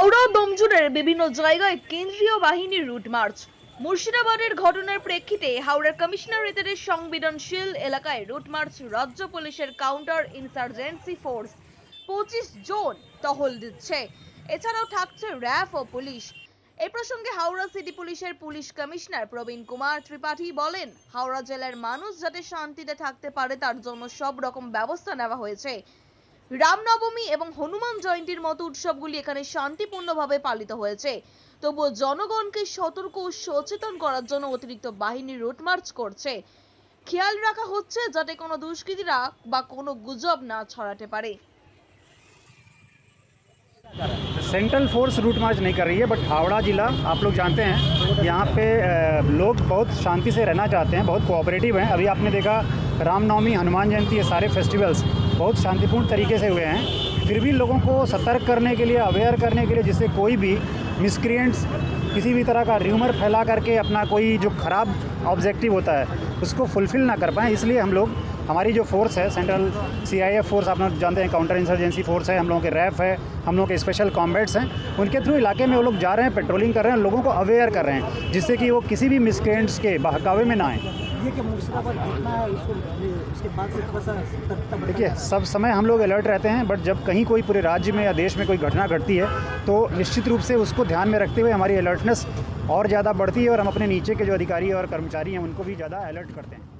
হাওড়া দমজুরের বিভিন্ন জায়গায় কেন্দ্রীয় বাহিনীর রুট মার্চ। মুর্শিদাবাদের ঘটনার প্রেক্ষিতে হাওড়ার কমিশনারেটের সংবেদনশীল এলাকায় রুট মার্চ রাজ্য পুলিশের কাউন্টার ইনসার্জেন্সি ফোর্স পঁচিশ জন টহল দিচ্ছে। এছাড়াও থাকছে র্যাফ ও পুলিশ। এ প্রসঙ্গে হাওড়া সিটি পুলিশের পুলিশ কমিশনার প্রবীণ কুমার ত্রিপাঠী বলেন, হাওড়া জেলার মানুষ যাতে শান্তিতে থাকতে পারে তার জন্য সব রকম ব্যবস্থা নেওয়া হয়েছে। রামনবমী এবং হনুমান জয়ন্তীর মতো উৎসবগুলি এখানে শান্তিপূর্ণভাবে পালিত হয়েছে। তবুও জনগণকে সতর্ক ও সচেতন করার জন্য অতিরিক্ত বাহিনী রোডমার্চ মার্চ করছে। খেয়াল রাখা হচ্ছে যাতে কোনো দুষ্কৃতীরা বা কোনো গুজব না ছড়াতে পারে। सेंट्रल फोर्स रूट मार्च नहीं कर रही है बट हावड़ा ज़िला, आप लोग जानते हैं, यहाँ पे लोग बहुत शांति से रहना चाहते हैं, बहुत कोऑपरेटिव हैं। अभी आपने देखा रामनवमी हनुमान जयंती, ये सारे फेस्टिवल्स बहुत शांतिपूर्ण तरीके से हुए हैं। फिर भी लोगों को सतर्क करने के लिए अवेयर करने के लिए, जिससे कोई भी मिसक्रिएंट्स किसी भी तरह का र्यूमर फैला करके अपना कोई जो ख़राब ऑब्जेक्टिव होता है उसको फुलफ़िल ना कर पाएँ। इसलिए हम लोग हमारी जो फोर्स है सेंट्रल सीआईएफ फोर्स आप लोग जानते हैं काउंटर इंसर्जेंसी फोर्स है हम लोगों के रैफ है हम लोगों के स्पेशल कॉम्बैट्स हैं। उनके थ्रू इलाके में वो लोग जा रहे हैं पेट्रोलिंग कर रहे हैं लोगों को अवेयर कर रहे हैं जिससे कि वो किसी भी मिसक्रेंट्स के बहकावे में ना आए। देखिए सब समय हम लोग अलर्ट रहते हैं बट जब कहीं कोई पूरे राज्य में या देश में कोई घटना घटती है तो निश्चित रूप से उसको ध्यान में रखते हुए हमारी अलर्टनेस और ज़्यादा बढ़ती है और हम अपने नीचे के जो अधिकारी और कर्मचारी हैं, उनको भी ज़्यादा अलर्ट करते हैं।